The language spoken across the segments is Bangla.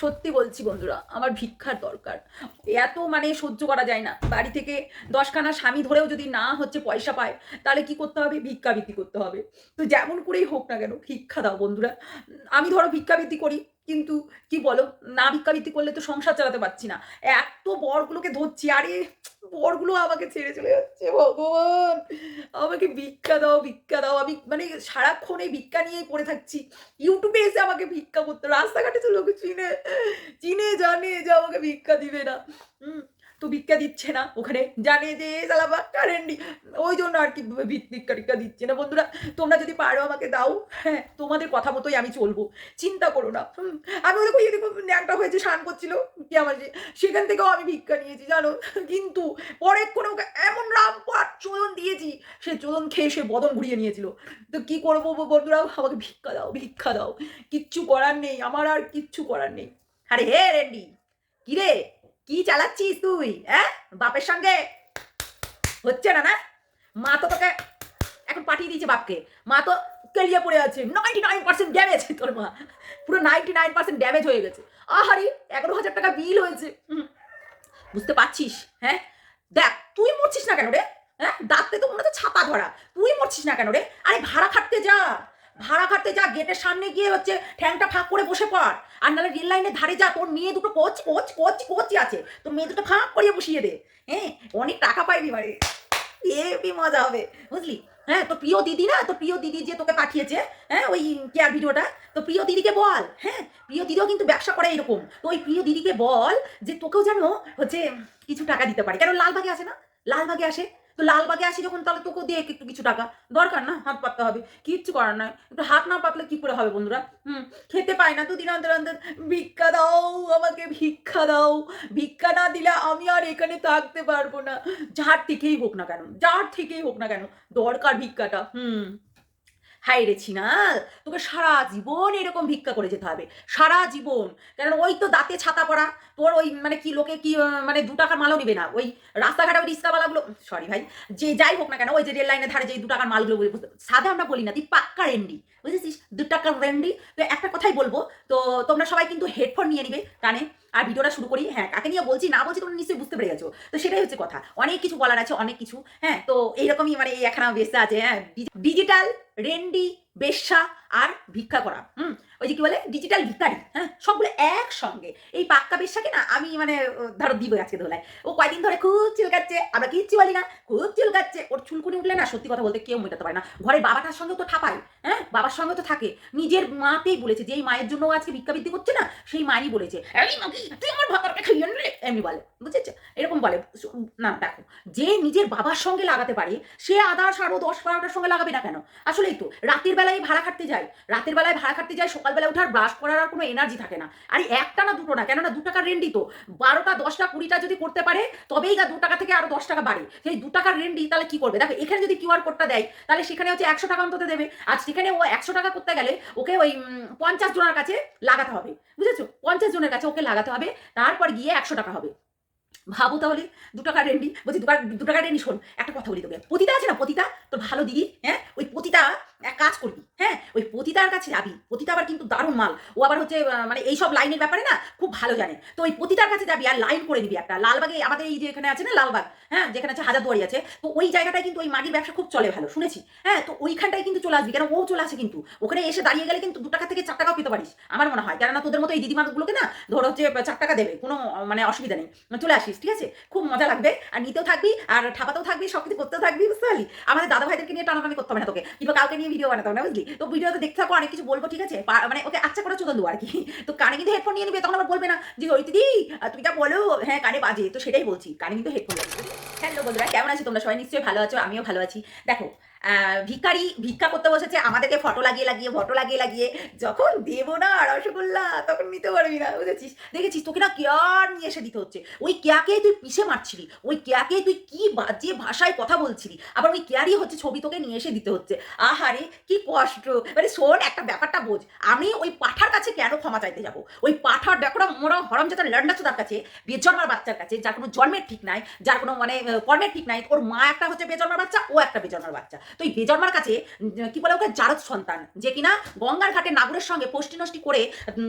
সত্যি বলছি বন্ধুরা, আমার ভিক্ষার দরকার। এত মানে সহ্য করা যায় না। বাড়ি থেকে দশখানা স্বামী ধরেও যদি না হচ্ছে পয়সা পায়, তাহলে কি করতে হবে? ভিক্ষাবৃত্তি করতে হবে। তো যেমন করেই হোক না কেন, ভিক্ষা দাও বন্ধুরা। আমি ধরো ভিক্ষাবৃত্তি করি, কিন্তু কি বলো? না ভিক্ষাবৃত্তি করলে তো সংসার চালাতে পারছি না। এত বরগুলোকে ধরছি, আরে বরগুলো আমাকে ছেড়ে চলে যাচ্ছে, ভগবান। আমাকে ভিক্ষা দাও ভিক্ষা দাও। আমি মানে সারাক্ষণ এই ভিক্ষা নিয়েই পড়ে থাকছি। ইউটিউবে এসে আমাকে ভিক্ষা করতে রাস্তাঘাটে তো লোকে চিনে চিনে জানে যে আমাকে ভিক্ষা দিবে না। হুম। তো ভিক্ষা দিচ্ছে না। ওখানে জানে যে সালা বাক্কা রেন্ডি ওই জন্য আর কি ভিক্ষা টিক্ষা দিচ্ছে না। বন্ধুরা, তোমরা যদি পারো আমাকে দাও। হ্যাঁ তোমাদের কথা মতোই আমি চলবো। চিন্তা করো না। আমি ওদের কই দেখো ন্যাংটা হয়েছে, স্নান করছিল। কি আমার যে, সেখান থেকেও আমি ভিক্ষা নিয়েছি, জানো? কিন্তু পরে কোনো এমন রাম পাট চোদন দিয়েছি, সে চোদন খেয়ে সে বদন ঘুরিয়ে নিয়েছিল। তো কি করব বন্ধুরা? আমাকে ভিক্ষা দাও ভিক্ষা দাও। কিচ্ছু করার নেই, আমার আর কিচ্ছু করার নেই। আরে হে রেন্ডি, কি রে? কি চালাচ্ছিস তুই হ্যাঁ? বাপের সঙ্গে? হচ্ছে না না? মা তো তোকে এখন পাঠিয়ে দিয়েছে বাপকে। মা তো কেলিয়ে পড়ে আছে। নাইনটি নাইন পার্সেন্ট ড্যামেজ তোর মা। পুরো নাইনটি নাইন পার্সেন্ট ড্যামেজ হয়ে গেছে। আহারি, এগারো হাজার টাকা বিল হয়েছে। বুঝতে পারছিস হ্যাঁ? দেখ, তুই মরছিস না কেন রে? হ্যাঁ? দাঁতে তো মনে হচ্ছে ছাপা ধরা। তুই মরছিস না কেন রে? আরে ভাড়া খাটতে যা। ভাড়া খাটতে যা, গেটের সামনে গিয়ে হচ্ছে ঠ্যাংটা ফাঁক করে বসে পড় আর নাহলে রেল লাইনের ধারে যা, তোর মেয়ে দুটো কোচ কোচ কোচ কোচই আছে। তোর মেয়ে দুটো ফাঁক করিয়ে বসিয়ে দে। হ্যাঁ অনেক টাকা পাইবি বাড়ি। এ বি মজা হবে, বুঝলি? হ্যাঁ তো প্রিয় দিদি না তো প্রিয় দিদি যে তোকে পাঠিয়েছে হ্যাঁ ওই কেয়ার ভিডিওটা তো প্রিয় দিদিকে বল হ্যাঁ প্রিয় দিদিও কিন্তু ব্যবসা করে এরকম। তো ওই প্রিয় দিদিকে বল যে তোকেও যেন হচ্ছে কিছু টাকা দিতে পারে। কেন লালবাগে আসে না? লালবাগে আসে? তো লালবাগে আসি যখন, তাহলে তোকেও দিয়ে একটু কিছু টাকা। দরকার না, হাত পাততে হবে। কিচ্ছু করার নয় একটু হাত না পাতলে কি করে হবে বন্ধুরা? হুম, খেতে পায় না দুদিন অন্তর অন্তর। ভিক্ষা দাও, আমাকে ভিক্ষা দাও। ভিক্ষা না দিলে আমি আর এখানে থাকতে পারব না। যার থেকেই হোক না কেন, যার থেকেই হোক না কেন, দরকার ভিক্ষাটা। হুম। হাই রে ছিনাল, তোকে সারা জীবন এরকম ভিক্ষা করে যেতে হবে। সারা জীবন। কারণ ওই তো দাঁতে ছাতা পড়া, তোর ওই মানে কি লোকে কি মানে দু টাকার মালও নিবে না। ওই রাস্তাঘাটে ওই রিক্সাওয়ালাগুলো সরি ভাই, যে যাই হোক না কেন, ওই যে রেল লাইনের ধারে যে দু টাকার মালগুলো সাদা আমরা বলি না, তুই পাক্কা রেন্ডি, বুঝেছিস? দু টাকার রেন্ডি। তো একটা কথাই বলব, তো তোমরা সবাই কিন্তু হেডফোন নিয়ে নিবে কানে। আর ভিডিওটা শুরু করি। হ্যাঁ কাকে নিয়ে বলছি না বলছি তোমরা নিশ্চয়ই বুঝতে পেরে গেছো। তো সেটাই হচ্ছে কথা। অনেক কিছু বলার আছে, অনেক কিছু। হ্যাঁ তো এইরকমই মানে এই একখানা বেসা আছে। হ্যাঁ ডিজিটাল রেন্ডি বেশ্যা আর ভিক্ষা করা। হুম ওই যে কি বলে? ডিজিটাল ভিক্ষারি হ্যাঁ? সবগুলো একসঙ্গে। এই পাক্কা বেশ্যাকে না আমি মানে ধরো দিব আজকে ধোলায়। ও কয়দিন ধরে খুব চুলকাচ্ছে, আমরা কিচ্ছু বলি না, খুব চুলকাচ্ছে। ওর চুলকুনি উঠলে না সত্যি কথা বলতে কেউ মেটাতে পারে না। ঘরে বাবাটার সঙ্গে তো ঠাপায় হ্যাঁ? বাবার সঙ্গে তো থাকে। নিজের মাতেই বলেছে যে এই মায়ের জন্য আজকে ভিক্ষাবৃত্তি করছে না, সেই মাই বলেছে তুই আমার ভাতারকে খাইয়ে রে এমনি বলে, বুঝেছে? এরকম বলে। না, দেখো, যে নিজের বাবার সঙ্গে লাগাতে পারে, সে আদা সাড়ে দশ, বারোটার সঙ্গে লাগাবে না কেন? আসলেই তো, রাতের বেলায় ভাড়া খাটতে যায়, রাতের বেলায় ভাড়া খাটতে যায় সকালবেলা উঠার ব্রাশ করার আর কোনো এনার্জি থাকে না। আর একটা না দুটো না, কেননা দু টাকার রেন্ডি তো। বারোটা, দশটা, কুড়িটা যদি করতে পারে, তবেই গা দু টাকা থেকে আরও দশ টাকা বাড়ে। সেই দু টাকার রেন্ডি তাহলে কি করবে? দেখো, এখানে যদি কিউআর কোডটা দেয়, তাহলে সেখানে হচ্ছে একশো টাকা অন্তত দেবে। আর সেখানে ও একশো টাকা করতে গেলে ওকে ওই পঞ্চাশ জনের কাছে লাগাতে হবে। বুঝেছ? পঞ্চাশ জনের কাছে ওকে লাগাতে হবে। তারপর গিয়ে একশো টাকা হবে। ভাবো তাহলে, দু টাকার রেন্ডি। বলছি টাকা, দু টাকার রেন্ডি শোন, একটা কথা বলি তোকে। পতিতা আছে না? পতিতা? তোর ভালো দিদি হ্যাঁ? ওই পতিতা এক কাজ করবি হ্যাঁ? ওই পতিতার কাছে যাবি, পতিতা আবার কিন্তু দারুণ মাল। ও আবার হচ্ছে মানে এইসব লাইনের ব্যাপারে না খুব ভালো জানে। তো ওই পতিতার কাছে যাবি আর লাইন করে দিবি একটা। লালবাগে আমাদের এই যে এখানে আছে না লালবাগ হ্যাঁ? যেখানে আছে হাজারদুয়ারি আছে। তো ওই জায়গাটায় কিন্তু ওই মাগির ব্যবসা খুব চলে ভালো, শুনেছি হ্যাঁ? তো ওইখানটায় কিন্তু চলে আসবি। কেন ও চলে আসে কিন্তু। ওখানে এসে দাঁড়িয়ে গেলে কিন্তু দু টাকা থেকে চার টাকাও পেতে পারিস, আমার মনে হয়। কেননা তোদের মতো এই দিদিমাগুলোকে না ধর হচ্ছে চার টাকা দেবে, কোনো মানে অসুবিধা নেই। চলে আসিস, ঠিক আছে? খুব মজা লাগবে। আর নিতেও থাকবি, আর ঠাপাতেও থাকবি, সব কিছু করতেও থাকবি, বুঝতে পারলি? আমাদের দাদা ভাইদেরকে নিয়ে টানাটানি করতে হবে না তোকে। কিংবা কাউকে নিয়ে ভিডিও বানাতাম না বুঝলি? তো ভিডিওতে দেখতে থাকো, অনেক কিছু বলব, ঠিক আছে? মানে ওকে আচ্ছা করে চোদন দেবো আর কি। তো কানে কিন্তু হেডফোন নিয়ে নিবে, তখন আবার বলবে না যে, ওই দিদি তুমি যা বলো হ্যাঁ কানে বাজে। তো সেটাই বলছি, কানে কিন্তু হেডফোন লাগবে। হ্যালো বন্ধুরা, কেমন আছো তোমরা? সবাই নিশ্চয়ই ভালো আছো, আমিও ভালো আছি। দেখো ভিখারি ভিক্ষা করতে বসেছে, আমাদেরকে ফটো লাগিয়ে লাগিয়ে, ফটো লাগিয়ে লাগিয়ে। যখন দেবো না রসগোল্লা, তখন নিতে পারবি না, বুঝেছিস? দেখেছিস, তোকে না কেয়ার নিয়ে এসে দিতে হচ্ছে। ওই কেয়াকেই তুই পিষে মারছিলি, ওই কেয়াকে তুই কি বাজে ভাষায় কথা বলছিলি, আবার ওই কেয়ারই হচ্ছে ছবি তোকে নিয়ে এসে দিতে হচ্ছে। আহারে, কি কষ্ট! মানে শোন, একটা ব্যাপারটা বোঝ। আমি ওই পাঠার কাছে কেন ক্ষমা চাইতে যাব? ওই পাঠার দেখো না, মোরা হরম যাতে লন্ডাচোদার কাছে, বেজন্মার বাচ্চার কাছে, যার কোনো জন্মের ঠিক নাই, যার কোনো মানে কর্মের ঠিক নাই, ওর মা একটা হচ্ছে বেজন্মার বাচ্চা, ও একটা বেজন্মার বাচ্চা। তো এই বেজন্মার কাছে কি বলে ওকে, জারদ সন্তান, যে কিনা গঙ্গার ঘাটে নাগরের সঙ্গে পোষ্টি নষ্টি করে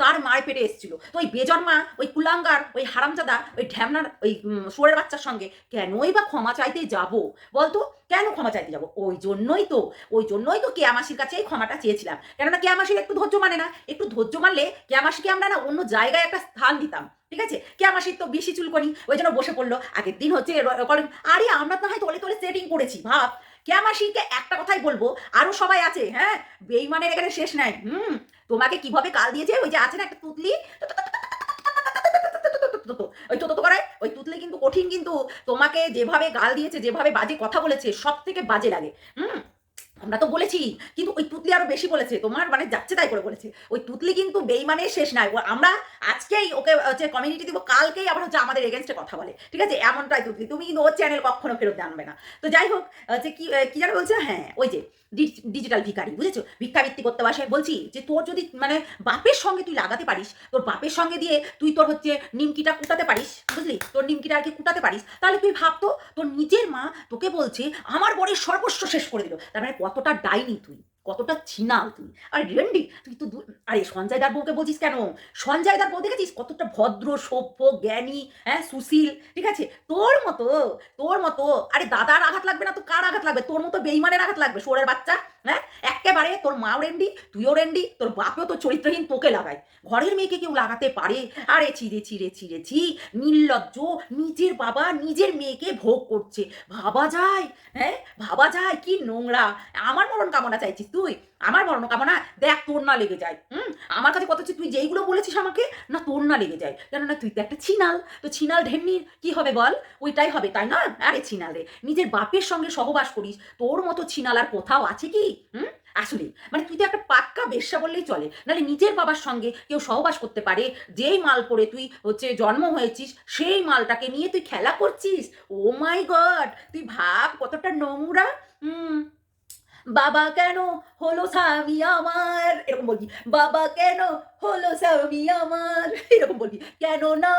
তার মায়ের পেটে এসেছিল। তো ওই বেজন্মা ওই কুলাঙ্গার, ওই হারামজাদা, ওই ঢ্যামনার, ওই শুয়োরের বাচ্চার সঙ্গে কেনই বা ক্ষমা চাইতে যাব? বলতো, কেন ক্ষমা চাইতে যাব? ওই জন্যই তো, ওই জন্যই তো কেয়ামাসির কাছে এই ক্ষমাটা চেয়েছিলাম। কেননা কেয়ামাসির একটু ধৈর্য মানে না, একটু ধৈর্য মানলে কেয়ামাসিকে আমরা না অন্য জায়গায় একটা স্থান দিতাম, ঠিক আছে? কেয়ামাসির তো বেশি চুলকনি, ওই জন্য বসে পড়ল। আগের দিন হচ্ছে আরে আমরা তো হয় তলে তলে সেটিং করেছি, ভাব। কেয়ামাসিকে একটা কথাই বলব, আরও সবাই আছে হ্যাঁ? বেইমানের এখানে শেষ নাই, হুম? তোমাকে কীভাবে কাল দিয়েছে? ওই যে আছে না একটা তুতলি? ওই তো তো করায়, ওই তুতলে কিন্তু কঠিন কিন্তু তোমাকে যেভাবে গাল দিয়েছে, যেভাবে বাজে কথা বলেছে সব থেকে বাজে লাগে, হুম? আমরা তো বলেছি, কিন্তু ওই তুতলি আরও বেশি বলেছে, তোমার মানে যাচ্ছে তাই করে বলেছে। ওই তুতলি কিন্তু বেইমানের শেষ নাই আমরা আজকেই ওকে হচ্ছে কমিউনিটি দিব, কালকেই আবার হচ্ছে আমাদের এগেনস্টে কথা বলে, ঠিক আছে? এমনটাই তুতলি, তুমি কিন্তু ওর চ্যানেল কখনো ফেরত জানবে না। তো যাই হোক, হচ্ছে কি কি যেন বলছে? হ্যাঁ ওই যে ডিজিটাল ভিকারি বুঝেছ? ভিক্ষাবৃত্তি করতে বাসে, বলছি যে তোর যদি মানে বাপের সঙ্গে তুই লাগাতে পারিস, তোর বাপের সঙ্গে দিয়ে তুই তোর হচ্ছে নিমকিটা কুটাতে পারিস, বুঝলি? তোর নিমকিটা আর কি কুটাতে পারিস, তাহলে তুই ভাবতো তোর নিজের মা তোকে বলছে, আমার বরের সর্বস্ব শেষ করে দিল। তার মানে কতটা ডাইনি তুই? কতটা ছিনাল তুই। আর রেন্ডি তুই তো আরে সঞ্জয় দার বউকে বলছিস কেন? সঞ্জয় দার বউ দেখেছিস কতটা ভদ্র, সভ্য, জ্ঞানী হ্যাঁ সুশীল? ঠিক আছে? তোর মতো তোর মতো, আরে দাদার আঘাত লাগবে না তো কার আঘাত লাগবে? তোর মতো বেইমানের আঘাত লাগবে সোরের বাচ্চা হ্যাঁ? একেবারে তোর মাও রেন্ডি, তুইও রেন্ডি, তোর বাপেও তো চরিত্রহীন, তোকে লাগায়। ঘরের মেয়েকে কেউ লাগাতে পারে? আরে ছিঁড়ে চিরে ছিঁড়ে ছি, নির্লজ্জ, নিজের বাবা নিজের মেয়েকে ভোগ করছে। ভাবা যায় হ্যাঁ? ভাবা যায়, কি নোংরা। আমার মরণ কামনা চাইছিস তুই? আমার মরণ কামনা দেখ তোর না লেগে যায়। হুম? আমার কাছে কথা হচ্ছে, তুই যেইগুলো বলেছিস আমাকে, না তোর না লেগে যায়। কেননা তুই তো একটা ছিনাল। তো ছিনাল ঢেমনির কি হবে বল? ওইটাই হবে, তাই না? আরে ছিনাল রে, নিজের বাপের সঙ্গে সহবাস করিস। তোর মতো ছিনাল আর কোথাও আছে কি? হুম? আসলে মানে তুই তো একটা পাক্কা বেশ্যা বললেই চলে। নাহলে নিজের বাবার সঙ্গে কেউ সহবাস করতে পারে, যেই মাল পরে তুই হচ্ছে জন্ম হয়েছিস, সেই মালটাকে নিয়ে তুই খেলা করছিস? ও মাই গড তুই ভাব, কতটা নোংরা। হুম? বাবা কেন হলো স্বামী আমার? এরকম বলবি, বাবা কেন হলো স্বামী আমার? এরকম বলবি কেন না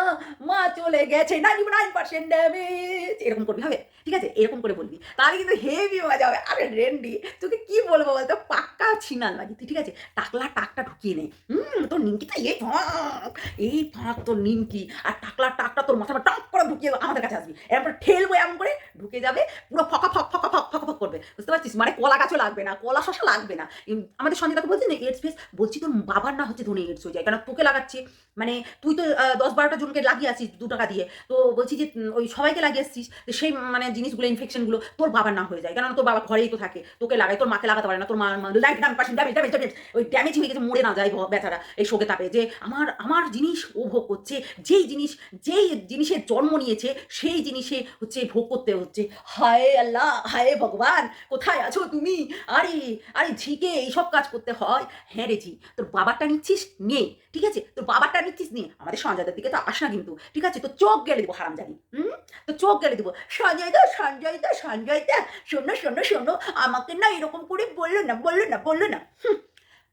মা চলে গেছে নাইনটি নাইন পার্সেন্ট ড্যামেজ এরকম করবি, হবে? ঠিক আছে? এরকম করে বলবি। তাহলে কিন্তু হেভি মজা হবে। আরে রেন্ডি, তোকে কি বলব বলতো? পাক্কা ছিনাল লাগি তুই, ঠিক আছে? টাকলা টাকটা ঢুকিয়ে নে। হুম, তোর নিমকি নিমকিটা এই ফাঁক এই ফাঁক তোর নিমকি। আর টাকলা টাকটা তোর মাথা টক করে ঢুকিয়ে আমাদের কাছে আসবি। এরপর ঠেলবো এমন করে ঢুকে যাবে, পুরো ফকা ফক ফকা ফক ফকা ফক করবে, বুঝতে পারছিস? মানে কলা গাছও লাগবে না, কলা শশা লাগবে না। আমাদের সঙ্গে তাকে বলছি না এডস ফেস বলছি, তোর বাবার না হচ্ছে ধনী এইডস হয়ে যায়, কেন? তোকে লাগাচ্ছি। মানে তুই তো দশ বারোটা জনকে লাগিয়ে আসিস দু টাকা দিয়ে। তো বলছি যে ওই সবাইকে লাগিয়ে আসছিস সেই মানে জিনিসগুলো ইনফেকশনগুলো তোর বাবার না হয়ে যায়। কারণ তোর বাবা ঘরেই তো থাকে, তোকে লাগায়, তোর মাকে লাগাতে পারে না, তোর মা light done percent damage damage damage ওই ড্যামেজ হয়ে গেছে, মরে না যায় ব্যথাটা এই শোকে তাপে। যে আমার আমার জিনিস ও ভোগ করছে, যেই জিনিস, যেই জিনিসের জন্ম নিয়েছে, সেই জিনিসে হচ্ছে ভোগ করতে হচ্ছে। হায় আল্লাহ, হায় ভগবান কোথায় আছো তুমি? আরে আরে ঝিকে এইসব কাজ করতে হয়। হ্যাঁ রে ঝি তোর বাবারটা নিচ্ছিস? নে ঠিক আছে? তোর বাবারটা নিচ্ছিস? নে। আমাদের সঞ্জয়দের দিকে তো আস না কিন্তু ঠিক আছে? তো চোখ গেলে দেবো হারাম জানি হুম? তো চোখ গেলে দেবো। সঞ্জয় দা সঞ্জয় দা সঞ্জয় দা শোনো শোনো শোনো আমাকে না এরকম করে বলল না বলল না বলল না হুম,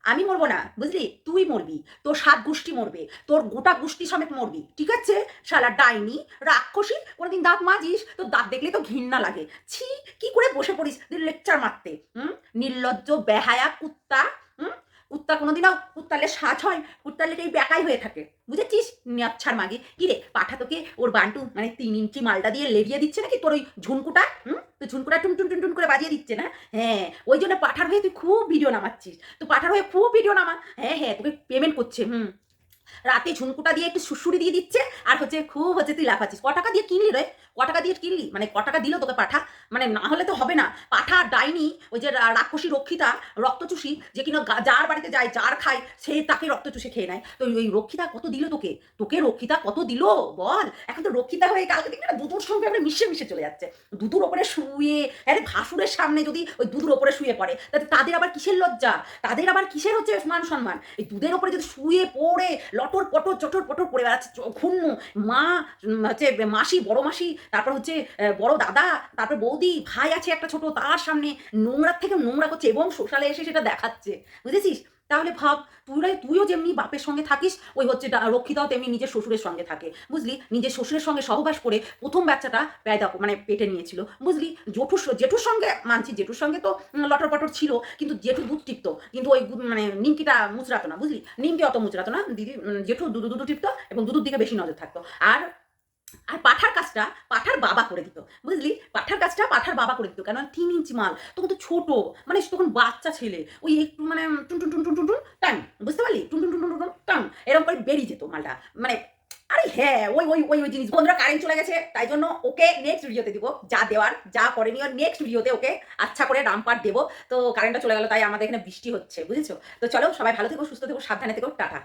আমি মরবো না, বুঝলি? তুই মরবি, তোর সাত গোষ্ঠী মরবে, তোর গোটা গোষ্ঠী সমেত মরবি, ঠিক আছে? শালা ডাইনি, রাক্ষসী, কোনোদিন দাঁত মাজিস, তোর দাঁত দেখলে তো ঘৃণা লাগে। ছি, কি করে বসে পড়িস লেকচার মারতে, হুম? নির্লজ্জ, বেহায়া, কুত্তা, হুম? কুত্তা কোনোদিনও কুত্তালে সাজ হয়, কুত্তালে এই ব্যাকাই হয়ে থাকে। বুঝেছিস? নিয়াচ্ছার মাগে। কি রে, পাঠা তোকে ওর বান্টু মানে তিন ইঞ্চি মালটা দিয়ে লেরিয়ে দিচ্ছে নাকি? তোর ওই ঝুনকুটা? হুম? তো ঝুনকুটা টুন টুন টুন টুন করে বাজিয়ে দিচ্ছে না? হ্যাঁ ওই জন্য পাঠার হয়ে তুই খুব ভিডিও নামাচ্ছিস। তো পাঠার হয়ে খুব ভিডিও নামা। হ্যাঁ হ্যাঁ তোকে পেমেন্ট করছে, হুম। রাতে ঝুনকুটা দিয়ে একটু সুসুরি দিয়ে দিচ্ছে, আর হচ্ছে খুব হচ্ছে তুই লাফাচ্ছিস। ক টাকা দিয়ে কিনলি রে? ক টাকা দিয়ে কিনলি? মানে ক টাকা দিল তোকে পাঠা? মানে না হলে তো হবে না। পাঠা, ডাইনি, ওই যে রাক্ষসী, রক্ষিতা, রক্তচুষি, যে কিনা যার বাড়িতে যায়, যার খায়, সে তাকে রক্ত চুষে খেয়ে নেয়। তো ওই রক্ষিতা কত দিল তোকে? তোকে রক্ষিতা কত দিল? বল। এখন তো রক্ষিতা হয়ে কালকে দেখবি না দুধুর সঙ্গে আমরা মিশে মিশে চলে যাচ্ছে। দুধুর ওপরে শুয়ে, আরে ভাসুরের সামনে যদি ওই দুধুর ওপরে শুয়ে পড়ে, তাতে তাদের আবার কিসের লজ্জা? তাদের আবার কিসের হচ্ছে মান সম্মান? এই দুধের ওপরে যদি শুয়ে পড়ে, লটর পটর, চটর পটর পড়ে বেড়াচ্ছে জঘন্য মা হচ্ছে মাসি, বড় মাসি তারপর হচ্ছে বড় দাদা, তারপর বৌদি, ভাই আছে একটা ছোট, তার সামনে নোংরার থেকে নোংরা করছে এবং সোশ্যালে এসে সেটা দেখাচ্ছে। বুঝেছিস? তাহলে ভাব, তুই তুইও যেমনি বাপের সঙ্গে থাকিস, ওই হচ্ছে রক্ষিতাও তেমনি নিজের শ্বশুরের সঙ্গে থাকে। বুঝলি? নিজের শ্বশুরের সঙ্গে সহবাস করে প্রথম বাচ্চাটা পেয়দা মানে পেটে নিয়েছিল। বুঝলি? জেঠুর জেঠুর সঙ্গে, মানছি জেঠুর সঙ্গে তো লটর পটর ছিল, কিন্তু জেঠু দুধ টিপত। কিন্তু ওই মানে নিমকিটা মুচড়াতো না, বুঝলি? নিমকি অত মুচড়াতো না, দিদি জেঠু দুধ দুধ টিপত এবং দুধুর দিকে বেশি নজর থাকতো। আর আর পাঠার কাজটা পাঠার বাবা করে দিত, বুঝলি? পাঠার কাজটা পাঠার বাবা করে দিত কেন তিন ইঞ্চি মাল। তখন তো ছোট মানে তখন বাচ্চা ছেলে, ওই একটু মানে টুন টুন টুন টুন টুন টুন, টান, বুঝতে পারলি? টুন টুন টুন টুন টুন, টান, এরকম করে বেরিয়ে যেত মালটা মানে আরে হ্যাঁ ওই ওই ওই ওই জিনিস, বন্ধুরা কারেন্ট চলে গেছে, তাই জন্য ওকে নেক্সট ভিডিওতে দিব, যা দেওয়ার, যা করেনি নেক্সট ভিডিওতে ওকে আচ্ছা করে রামপাট দেবো, তো কারেন্টটা চলে গেলো, তাই আমাদের এখানে বৃষ্টি হচ্ছে, বুঝেছ? তো চলো সবাই ভালো থেকো, সুস্থ থেকো, সাবধানে থেকো, টাটা।